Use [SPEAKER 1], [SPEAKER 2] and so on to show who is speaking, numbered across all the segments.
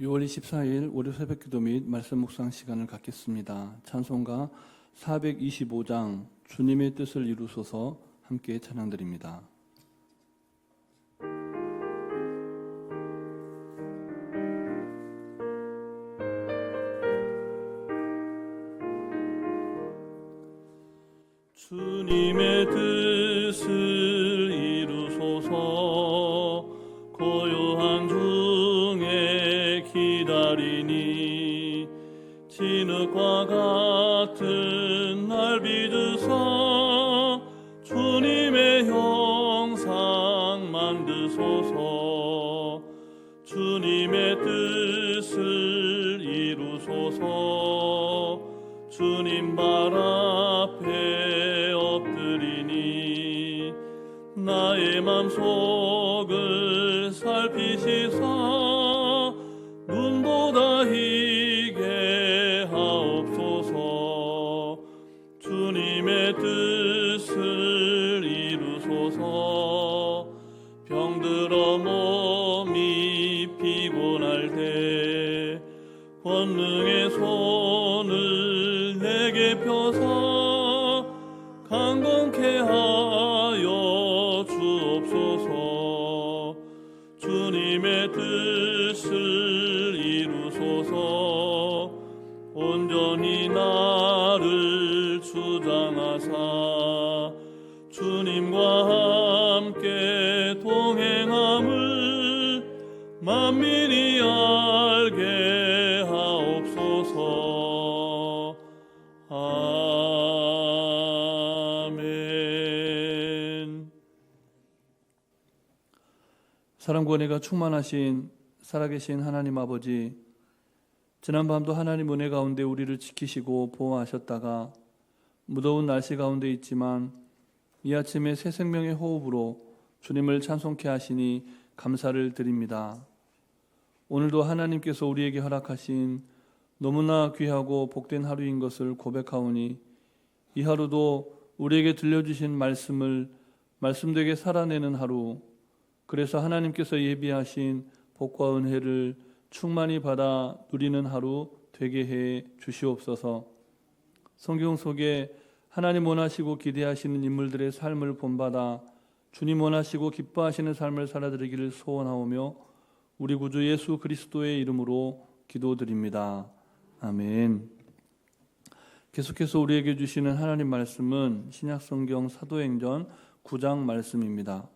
[SPEAKER 1] 6월 24일 월요 새벽 기도 및 말씀 묵상 시간을 갖겠습니다. 찬송가 425장 주님의 뜻을 이루소서 함께 찬양드립니다. 진흙과 같은 날 빚으사 주님의 형상 만드소서. 주님의 뜻을 이루소서. 주님 발 앞에 엎드리니 나의 맘속을 살피시사 은혜가 충만하신 살아계신 하나님 아버지 지난밤도 하나님 은혜 가운데 우리를 지키시고 보호하셨다가 무더운 날씨 가운데 있지만 이 아침에 새 생명의 호흡으로 주님을 찬송케 하시니 감사를 드립니다. 오늘도 하나님께서 우리에게 허락하신 너무나 귀하고 복된 하루인 것을 고백하오니 이 하루도 우리에게 들려주신 말씀을 말씀되게 살아내는 하루 그래서 하나님께서 예비하신 복과 은혜를 충만히 받아 누리는 하루 되게 해 주시옵소서. 성경 속에 하나님 원하시고 기대하시는 인물들의 삶을 본받아 주님 원하시고 기뻐하시는 삶을 살아드리기를 소원하오며 우리 구주 예수 그리스도의 이름으로 기도드립니다. 아멘. 계속해서 우리에게 주시는 하나님 말씀은 신약 성경 사도행전 9장 말씀입니다.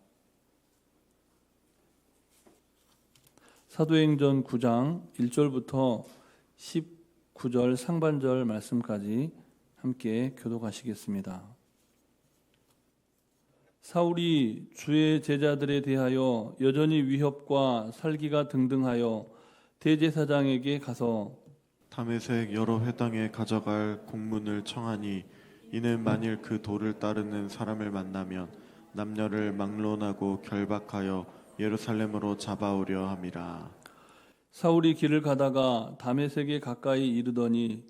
[SPEAKER 1] 사도행전 9장 1절부터 19절 상반절 말씀까지 함께 교독하시겠습니다. 사울이 주의 제자들에 대하여 여전히 위협과 살기가 등등하여 대제사장에게 가서
[SPEAKER 2] 담에색 여러 회당에 가져갈 공문을 청하니 이는 만일 그 도를 따르는 사람을 만나면 남녀를 막론하고 결박하여 예루살렘으로 잡아오려 함이라.
[SPEAKER 1] 사울이 길을 가다가 담에색에 가까이 이르더니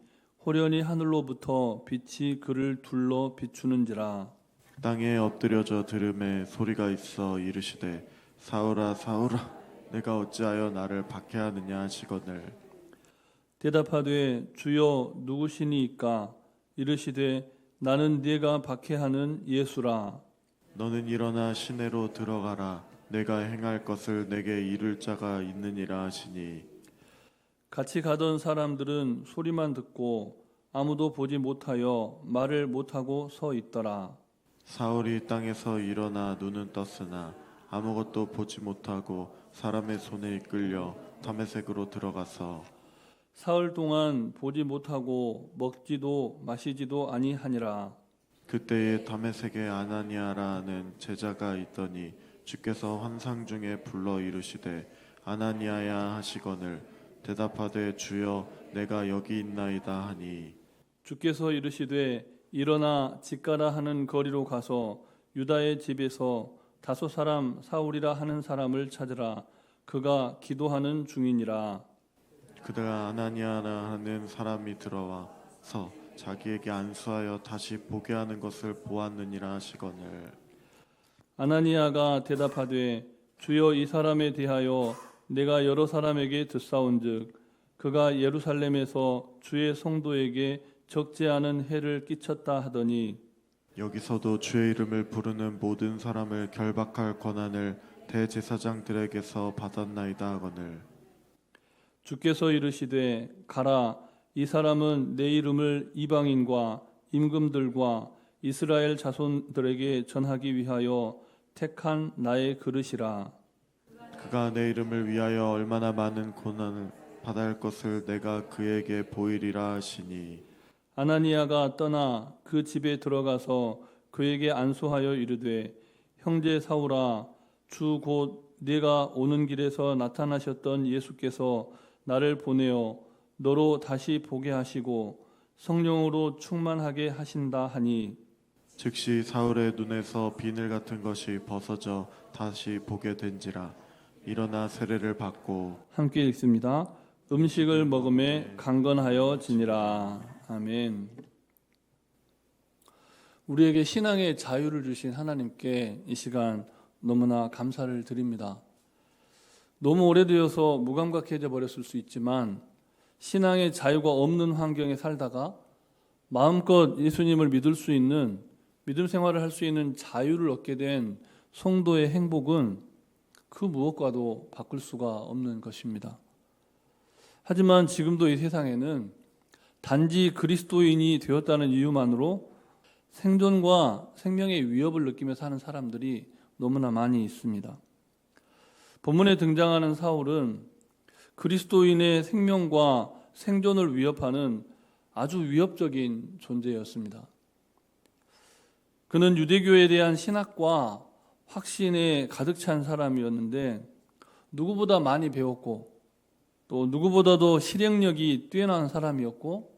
[SPEAKER 1] 호련히 하늘로부터 빛이 그를 둘러 비추는지라.
[SPEAKER 2] 땅에 엎드려져 들음에 소리가 있어 이르시되 사울아 사울아 내가 어찌하여 나를 박해하느냐 하시거늘.
[SPEAKER 1] 대답하되 주여 누구시니이까? 이르시되 나는 네가 박해하는 예수라.
[SPEAKER 2] 너는 일어나 시내로 들어가라 내가 행할 것을 내게 이룰 자가 있느니라 하시니.
[SPEAKER 1] 같이 가던 사람들은 소리만 듣고 아무도 보지 못하여 말을 못하고 서 있더라.
[SPEAKER 2] 사울이 땅에서 일어나 눈은 떴으나 아무것도 보지 못하고 사람의 손에 이끌려 담에색으로 들어가서
[SPEAKER 1] 사흘 동안 보지 못하고 먹지도 마시지도 아니하니라.
[SPEAKER 2] 그때에 담에색에 아나니아라는 제자가 있더니 주께서 환상 중에 불러 이르시되 아나니아야 하시거늘 대답하되 주여 내가 여기 있나이다 하니.
[SPEAKER 1] 주께서 이르시되 일어나 집가라 하는 거리로 가서 유다의 집에서 다섯 사람 사울이라 하는 사람을 찾으라. 그가 기도하는 중이니라.
[SPEAKER 2] 그대가 아나니아라 하는 사람이 들어와서 자기에게 안수하여 다시 보게 하는 것을 보았느니라 하시거늘
[SPEAKER 1] 아나니아가 대답하되 주여 이 사람에 대하여 내가 여러 사람에게 듣사온즉 그가 예루살렘에서 주의 성도에게 적지 않은 해를 끼쳤다 하더니
[SPEAKER 2] 여기서도 주의 이름을 부르는 모든 사람을 결박할 권한을 대제사장들에게서 받았나이다 하거늘.
[SPEAKER 1] 주께서 이르시되 가라 이 사람은 내 이름을 이방인과 임금들과 이스라엘 자손들에게 전하기 위하여 택한 나의 그릇이라.
[SPEAKER 2] 그가 내 이름을 위하여 얼마나 많은 고난을 할 것을 내가 그에게 보이리라 하시니.
[SPEAKER 1] 아나니아가 떠나 그 집에 들어가서 그에게 안수하여 이르되 형제 사울아 주 곧 네가 오는 길에서 나타나셨던 예수께서 나를 보내어 너로 다시 보게 하시고 성령으로 충만하게 하신다 하니
[SPEAKER 2] 즉시 사울의 눈에서 비늘 같은 것이 벗어져 다시 보게 된지라 일어나 세례를 받고
[SPEAKER 1] 함께 읽습니다. 음식을 먹음에 강건하여 지니라. 아멘. 우리에게 신앙의 자유를 주신 하나님께 이 시간 너무나 감사를 드립니다. 너무 오래되어서 무감각해져 버렸을 수 있지만 신앙의 자유가 없는 환경에 살다가 마음껏 예수님을 믿을 수 있는 믿음 생활을 할 수 있는 자유를 얻게 된 성도의 행복은 그 무엇과도 바꿀 수가 없는 것입니다. 하지만 지금도 이 세상에는 단지 그리스도인이 되었다는 이유만으로 생존과 생명의 위협을 느끼며 사는 사람들이 너무나 많이 있습니다. 본문에 등장하는 사울은 그리스도인의 생명과 생존을 위협하는 아주 위협적인 존재였습니다. 그는 유대교에 대한 신학과 확신에 가득 찬 사람이었는데 누구보다 많이 배웠고 또 누구보다도 실행력이 뛰어난 사람이었고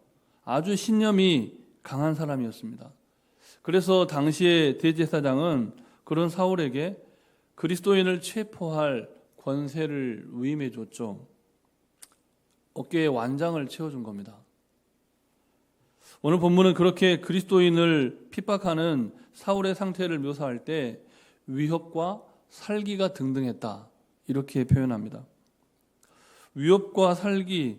[SPEAKER 1] 아주 신념이 강한 사람이었습니다. 그래서 당시의 대제사장은 그런 사울에게 그리스도인을 체포할 권세를 위임해 줬죠. 어깨에 완장을 채워준 겁니다. 오늘 본문은 그렇게 그리스도인을 핍박하는 사울의 상태를 묘사할 때 위협과 살기가 등등했다. 이렇게 표현합니다. 위협과 살기,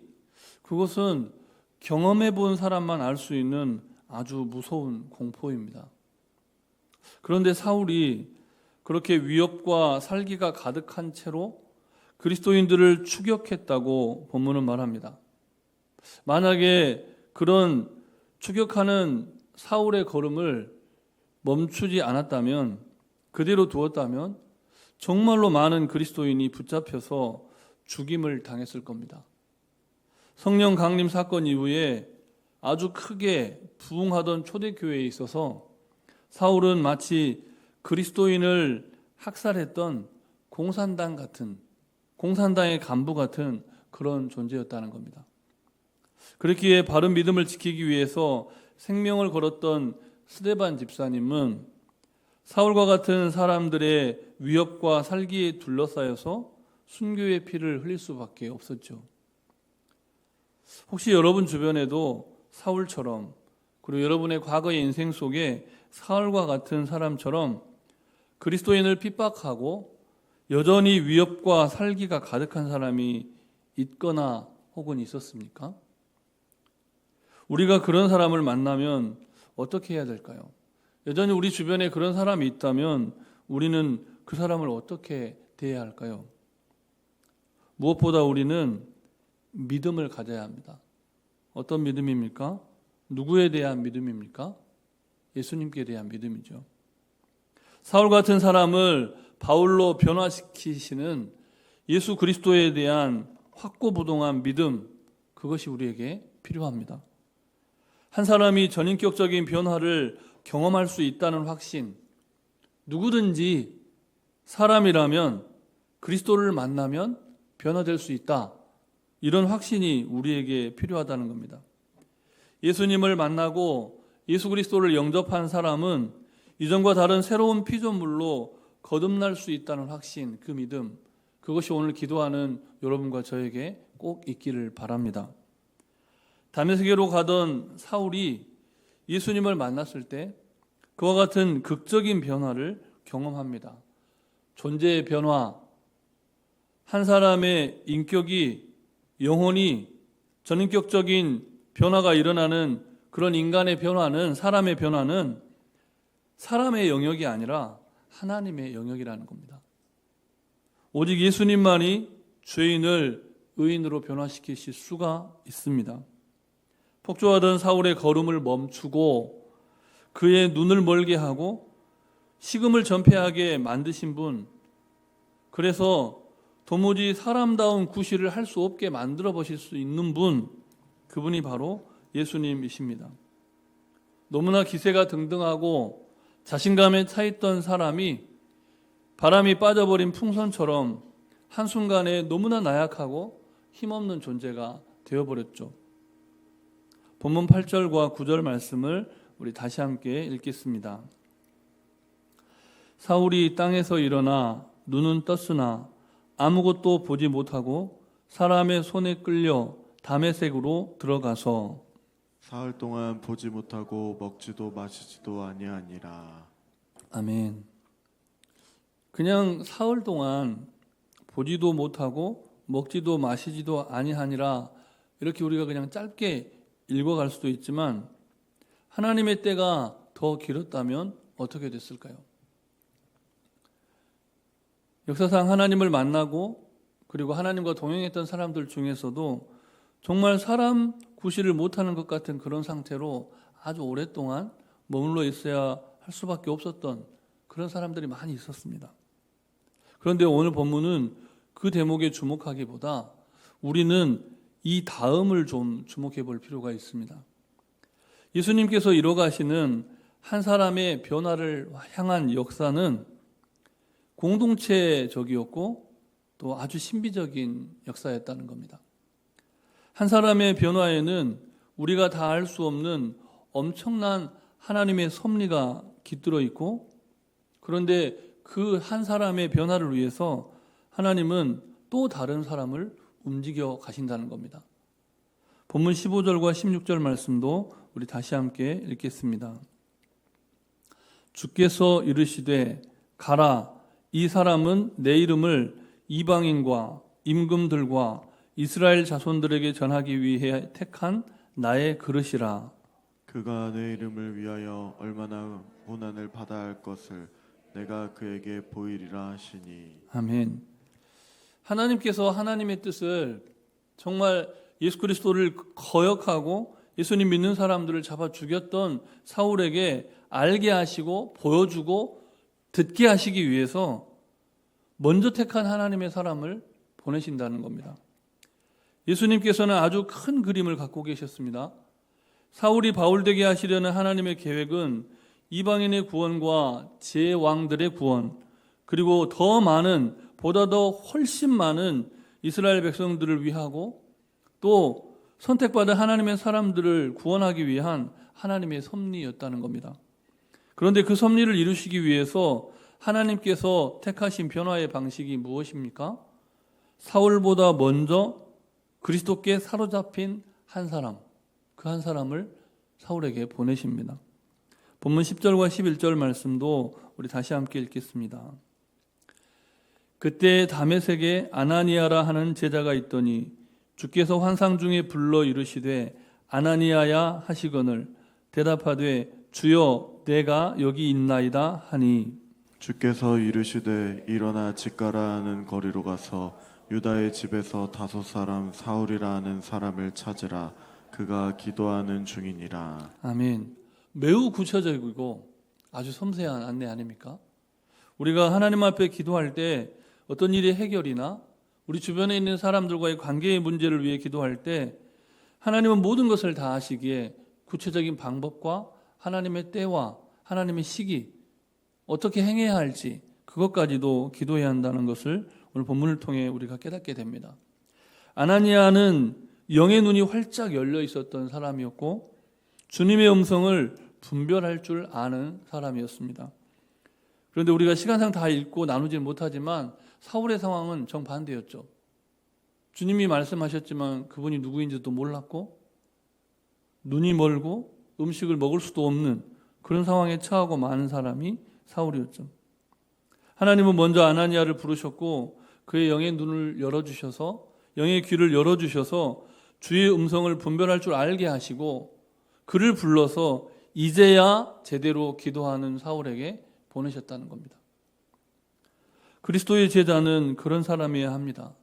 [SPEAKER 1] 그것은 경험해 본 사람만 알 수 있는 아주 무서운 공포입니다. 그런데 사울이 그렇게 위협과 살기가 가득한 채로 그리스도인들을 추격했다고 본문은 말합니다. 만약에 그런 추격하는 사울의 걸음을 멈추지 않았다면 그대로 두었다면 정말로 많은 그리스도인이 붙잡혀서 죽임을 당했을 겁니다. 성령 강림 사건 이후에 아주 크게 부흥하던 초대교회에 있어서 사울은 마치 그리스도인을 학살했던 공산당 같은 공산당의 간부 같은 그런 존재였다는 겁니다. 그렇기에 바른 믿음을 지키기 위해서 생명을 걸었던 스데반 집사님은 사울과 같은 사람들의 위협과 살기에 둘러싸여서 순교의 피를 흘릴 수밖에 없었죠. 혹시 여러분 주변에도 사울처럼 그리고 여러분의 과거의 인생 속에 사울과 같은 사람처럼 그리스도인을 핍박하고 여전히 위협과 살기가 가득한 사람이 있거나 혹은 있었습니까? 우리가 그런 사람을 만나면 어떻게 해야 될까요? 여전히 우리 주변에 그런 사람이 있다면 우리는 그 사람을 어떻게 대해야 할까요? 무엇보다 우리는 믿음을 가져야 합니다. 어떤 믿음입니까? 누구에 대한 믿음입니까? 예수님께 대한 믿음이죠. 사울 같은 사람을 바울로 변화시키시는 예수 그리스도에 대한 확고부동한 믿음, 그것이 우리에게 필요합니다. 한 사람이 전인격적인 변화를 경험할 수 있다는 확신, 누구든지 사람이라면 그리스도를 만나면 변화될 수 있다. 이런 확신이 우리에게 필요하다는 겁니다. 예수님을 만나고 예수 그리스도를 영접한 사람은 이전과 다른 새로운 피조물로 거듭날 수 있다는 확신, 그 믿음, 그것이 오늘 기도하는 여러분과 저에게 꼭 있기를 바랍니다. 다메섹에로 가던 사울이 예수님을 만났을 때 그와 같은 극적인 변화를 경험합니다. 존재의 변화, 한 사람의 인격이 영혼이 전인격적인 변화가 일어나는 그런 인간의 변화는 사람의 변화는 사람의 영역이 아니라 하나님의 영역이라는 겁니다. 오직 예수님만이 죄인을 의인으로 변화시키실 수가 있습니다. 폭주하던 사울의 걸음을 멈추고 그의 눈을 멀게 하고 식음을 전폐하게 만드신 분, 그래서 도무지 사람다운 구실을 할 수 없게 만들어 보실 수 있는 분, 그분이 바로 예수님이십니다. 너무나 기세가 등등하고 자신감에 차 있던 사람이 바람이 빠져버린 풍선처럼 한순간에 너무나 나약하고 힘없는 존재가 되어버렸죠. 본문 8절과 9절 말씀을 우리 다시 함께 읽겠습니다. 사울이 땅에서 일어나 눈은 떴으나 아무것도 보지 못하고 사람의 손에 끌려 담에색으로 들어가서
[SPEAKER 2] 사흘 동안 보지 못하고 먹지도 마시지도 아니하니라.
[SPEAKER 1] 아멘. 그냥 사흘 동안 보지도 못하고 먹지도 마시지도 아니하니라 이렇게 우리가 그냥 짧게 읽어갈 수도 있지만 하나님의 때가 더 길었다면 어떻게 됐을까요? 역사상 하나님을 만나고 그리고 하나님과 동행했던 사람들 중에서도 정말 사람 구실을 못하는 것 같은 그런 상태로 아주 오랫동안 머물러 있어야 할 수밖에 없었던 그런 사람들이 많이 있었습니다. 그런데 오늘 본문은 그 대목에 주목하기보다 우리는 이 다음을 좀 주목해 볼 필요가 있습니다. 예수님께서 이뤄가시는 한 사람의 변화를 향한 역사는 공동체적이었고 또 아주 신비적인 역사였다는 겁니다. 한 사람의 변화에는 우리가 다 알 수 없는 엄청난 하나님의 섭리가 깃들어 있고 그런데 그 한 사람의 변화를 위해서 하나님은 또 다른 사람을 움직여 가신다는 겁니다. 본문 15절과 16절 말씀도 우리 다시 함께 읽겠습니다. 주께서 이르시되 가라 이 사람은 내 이름을 이방인과 임금들과 이스라엘 자손들에게 전하기 위해 택한 나의 그릇이라.
[SPEAKER 2] 그가 내 이름을 위하여 얼마나 고난을 받아야 할 것을 내가 그에게 보이리라 하시니
[SPEAKER 1] 아멘. 하나님께서 하나님의 뜻을 정말 예수 그리스도를 거역하고 예수님 믿는 사람들을 잡아 죽였던 사울에게 알게 하시고 보여주고 듣게 하시기 위해서 먼저 택한 하나님의 사람을 보내신다는 겁니다. 예수님께서는 아주 큰 그림을 갖고 계셨습니다. 사울이 바울되게 하시려는 하나님의 계획은 이방인의 구원과 제왕들의 구원, 그리고 더 많은, 보다 더 훨씬 많은 이스라엘 백성들을 위하고 또 선택받은 하나님의 사람들을 구원하기 위한 하나님의 섭리였다는 겁니다. 그런데 그 섭리를 이루시기 위해서 하나님께서 택하신 변화의 방식이 무엇입니까? 사울보다 먼저 그리스도께 사로잡힌 한 사람, 그 한 사람을 사울에게 보내십니다. 본문 10절과 11절 말씀도 우리 다시 함께 읽겠습니다. 그때 다메섹에 아나니아라 하는 제자가 있더니 주께서 환상 중에 불러 이르시되 아나니아야 하시거늘 대답하되 주여 내가 여기 있나이다 하니
[SPEAKER 2] 주께서 이르시되 일어나 집가라 하는 거리로 가서 유다의 집에서 다섯 사람 사울이라 하는 사람을 찾으라 그가 기도하는 중이니라
[SPEAKER 1] 아멘. 매우 구체적이고 아주 섬세한 안내 아닙니까? 우리가 하나님 앞에 기도할 때 어떤 일의 해결이나 우리 주변에 있는 사람들과의 관계의 문제를 위해 기도할 때 하나님은 모든 것을 다 아시기에 구체적인 방법과 하나님의 때와 하나님의 시기 어떻게 행해야 할지 그것까지도 기도해야 한다는 것을 오늘 본문을 통해 우리가 깨닫게 됩니다. 아나니아는 영의 눈이 활짝 열려 있었던 사람이었고 주님의 음성을 분별할 줄 아는 사람이었습니다. 그런데 우리가 시간상 다 읽고 나누지 못하지만 사울의 상황은 정반대였죠. 주님이 말씀하셨지만 그분이 누구인지도 몰랐고 눈이 멀고 음식을 먹을 수도 없는 그런 상황에 처하고 많은 사람이 사울이었죠. 하나님은 먼저 아나니아를 부르셨고 그의 영의 눈을 열어 주셔서 영의 귀를 열어 주셔서 주의 음성을 분별할 줄 알게 하시고 그를 불러서 이제야 제대로 기도하는 사울에게 보내셨다는 겁니다. 그리스도의 제자는 그런 사람이어야 합니다.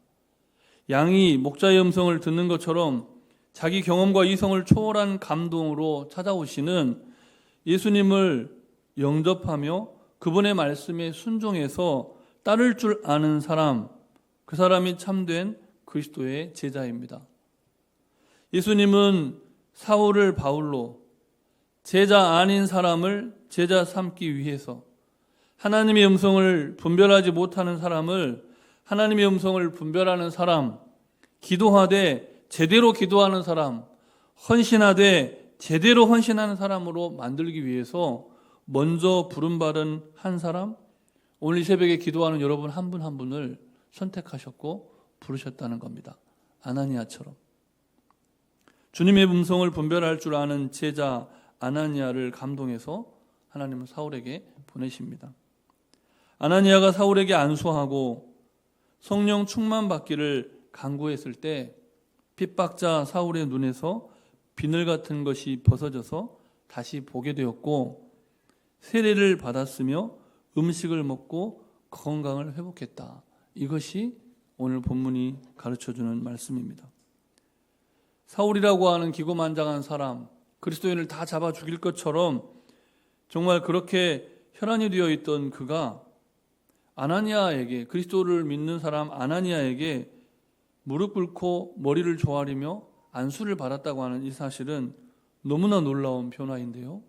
[SPEAKER 1] 양이 목자의 음성을 듣는 것처럼 자기 경험과 이성을 초월한 감동으로 찾아오시는 예수님을 영접하며 그분의 말씀에 순종해서 따를 줄 아는 사람, 그 사람이 참된 그리스도의 제자입니다. 예수님은 사울을 바울로 제자 아닌 사람을 제자 삼기 위해서 하나님의 음성을 분별하지 못하는 사람을 하나님의 음성을 분별하는 사람, 기도하되 제대로 기도하는 사람, 헌신하되 제대로 헌신하는 사람으로 만들기 위해서 먼저 부름받은 한 사람, 오늘 이 새벽에 기도하는 여러분 한분한 분을 선택하셨고 부르셨다는 겁니다. 아나니아처럼. 주님의 음성을 분별할 줄 아는 제자 아나니아를 감동해서 하나님은 사울에게 보내십니다. 아나니아가 사울에게 안수하고 성령 충만 받기를 간구했을 때 핍박자 사울의 눈에서 비늘 같은 것이 벗어져서 다시 보게 되었고 세례를 받았으며 음식을 먹고 건강을 회복했다. 이것이 오늘 본문이 가르쳐 주는 말씀입니다. 사울이라고 하는 기고만장한 사람, 그리스도인을 다 잡아 죽일 것처럼 정말 그렇게 혈안이 되어 있던 그가 아나니아에게 그리스도를 믿는 사람 아나니아에게 무릎 꿇고 머리를 조아리며 안수를 받았다고 하는 이 사실은 너무나 놀라운 변화인데요.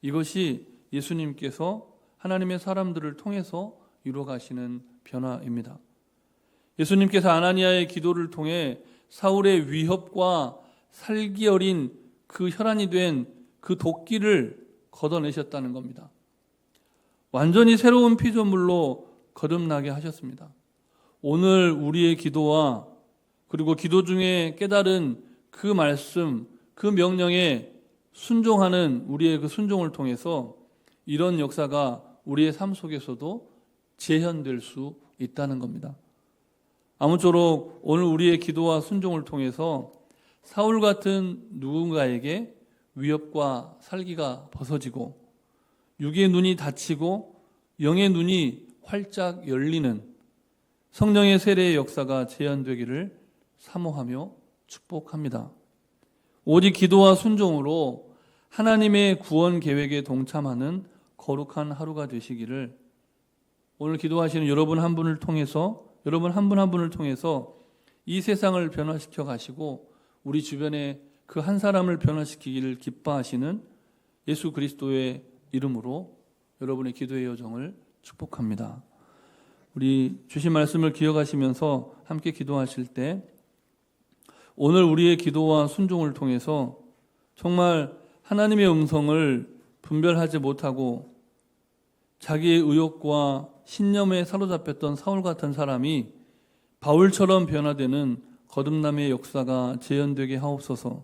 [SPEAKER 1] 이것이 예수님께서 하나님의 사람들을 통해서 이루어 가시는 변화입니다. 예수님께서 아나니아의 기도를 통해 사울의 위협과 살기 어린 그 혈안이 된 그 도끼를 걷어내셨다는 겁니다. 완전히 새로운 피조물로 거듭나게 하셨습니다. 오늘 우리의 기도와 그리고 기도 중에 깨달은 그 말씀, 그 명령에 순종하는 우리의 그 순종을 통해서 이런 역사가 우리의 삶 속에서도 재현될 수 있다는 겁니다. 아무쪼록 오늘 우리의 기도와 순종을 통해서 사울 같은 누군가에게 위협과 살기가 벗어지고 육의 눈이 닫히고 영의 눈이 활짝 열리는 성령의 세례의 역사가 재현되기를 사모하며 축복합니다. 오직 기도와 순종으로 하나님의 구원 계획에 동참하는 거룩한 하루가 되시기를 오늘 기도하시는 여러분 한 분을 통해서 여러분 한 분 한 분을 통해서 이 세상을 변화시켜 가시고 우리 주변에 그 한 사람을 변화시키기를 기뻐하시는 예수 그리스도의 이름으로 여러분의 기도의 여정을 축복합니다. 우리 주신 말씀을 기억하시면서 함께 기도하실 때 오늘 우리의 기도와 순종을 통해서 정말 하나님의 음성을 분별하지 못하고 자기의 의욕과 신념에 사로잡혔던 사울 같은 사람이 바울처럼 변화되는 거듭남의 역사가 재현되게 하옵소서.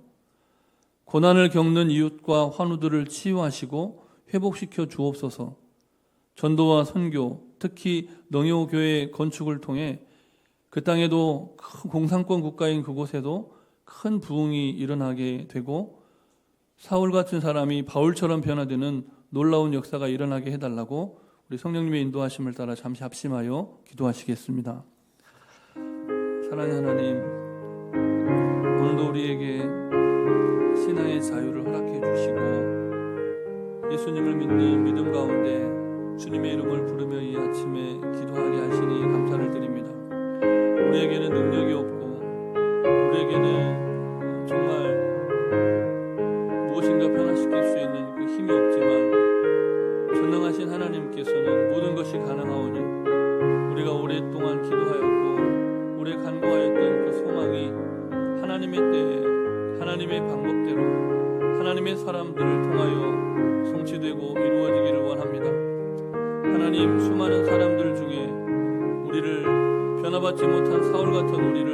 [SPEAKER 1] 고난을 겪는 이웃과 환우들을 치유하시고 회복시켜 주옵소서. 전도와 선교, 특히 농요 교회 건축을 통해 그 땅에도 큰 공산권 국가인 그곳에도 큰 부흥이 일어나게 되고 사울 같은 사람이 바울처럼 변화되는 놀라운 역사가 일어나게 해달라고 우리 성령님의 인도하심을 따라 잠시 합심하여 기도하시겠습니다. 사랑의 하나님, 오늘도 우리에게 신앙의 자유를 허락해 주시고 예수님을 믿는 믿음 가운데 주님의 이름을 부르며 이 아침에 기도하게 하시니 감사를 드립니다. 우리에게는 능력이 없고 우리에게는 정말 무엇인가 변화시킬 수 있는 그 힘이 없지만 전능하신 하나님께서는 모든 것이 가능하오니 우리가 오랫동안 기도하였고 오래 간구하였던 그 소망이 하나님의 때에 하나님의 방법대로 하나님의 사람들을 통하여 하나님 수많은 사람들 중에 우리를 변화받지 못한 사울 같은 우리를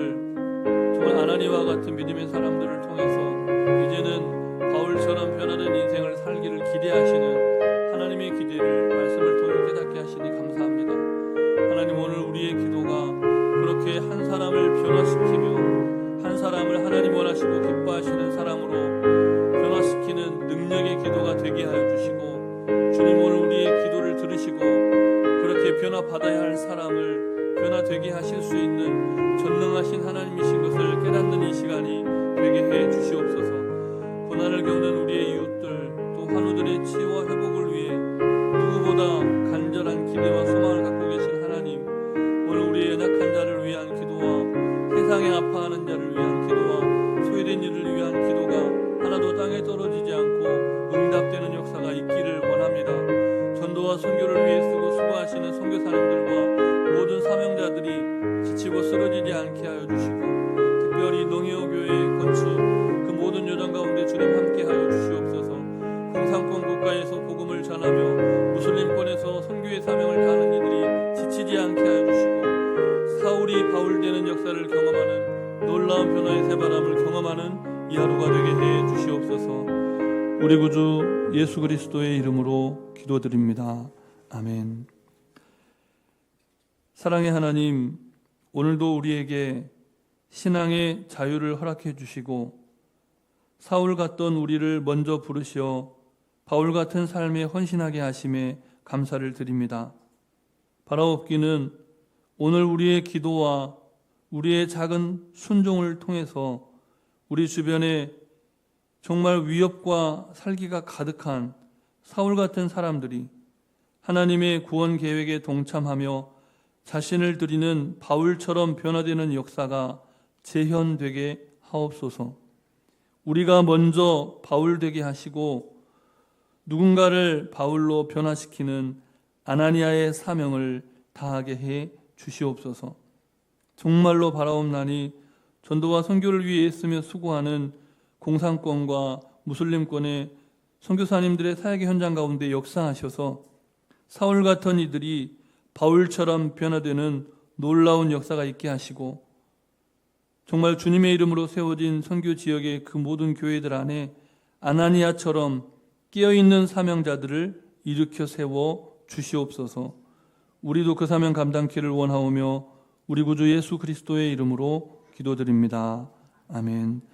[SPEAKER 1] 주시옵소서. 우리 구주 예수 그리스도의 이름으로 기도드립니다. 아멘. 사랑의 하나님, 오늘도 우리에게 신앙의 자유를 허락해 주시고 사울 같던 우리를 먼저 부르시어 바울 같은 삶에 헌신하게 하심에 감사를 드립니다. 바라옵기는 오늘 우리의 기도와 우리의 작은 순종을 통해서 우리 주변에 정말 위협과 살기가 가득한 사울 같은 사람들이 하나님의 구원 계획에 동참하며 자신을 드리는 바울처럼 변화되는 역사가 재현되게 하옵소서. 우리가 먼저 바울 되게 하시고 누군가를 바울로 변화시키는 아나니아의 사명을 다하게 해 주시옵소서. 정말로 바라옵나니 전도와 선교를 위해 애쓰며 수고하는 공산권과 무슬림권의 선교사님들의 사역의 현장 가운데 역사하셔서 사울 같은 이들이 바울처럼 변화되는 놀라운 역사가 있게 하시고 정말 주님의 이름으로 세워진 선교 지역의 그 모든 교회들 안에 아나니아처럼 깨어있는 사명자들을 일으켜 세워 주시옵소서 우리도 그 사명 감당키를 원하오며 우리 구주 예수 그리스도의 이름으로 기도드립니다. 아멘.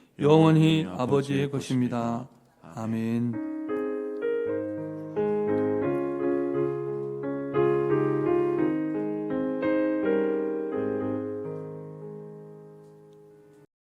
[SPEAKER 1] 영원히 아버지의 것입니다. 아멘.